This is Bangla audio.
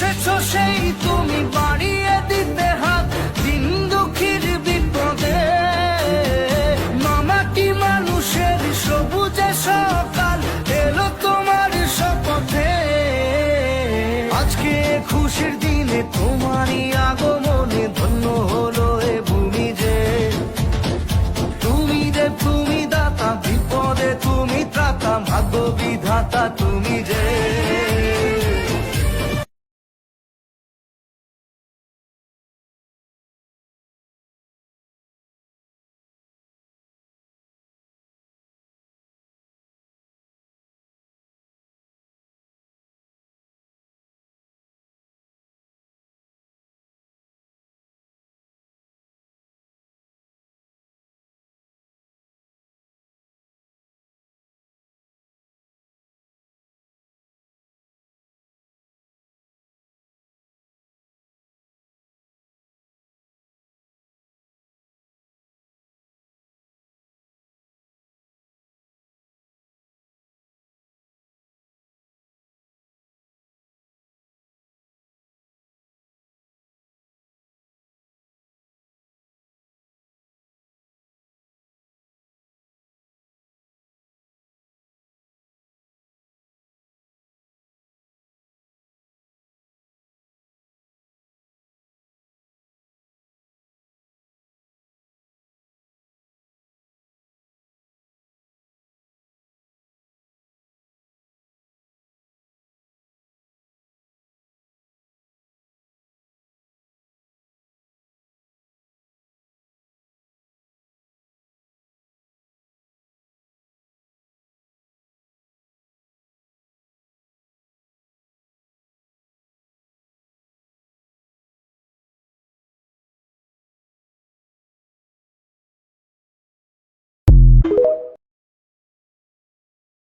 এসেছ সেই তুমি বাড়িয়ে দিতে হাত, দিন দুঃখীর বিপদে। মামাটি মানুষের সবুজে সকাল, এলো তোমার শপথে। আজকে খুশির দিনে তোমারই আগমনে ধন্য হলো এ ভূমি যে। তুমি যে, তুমি দাতা, বিপদে তুমি ত্রাতা, ভাগ্য বিধাতা তুমি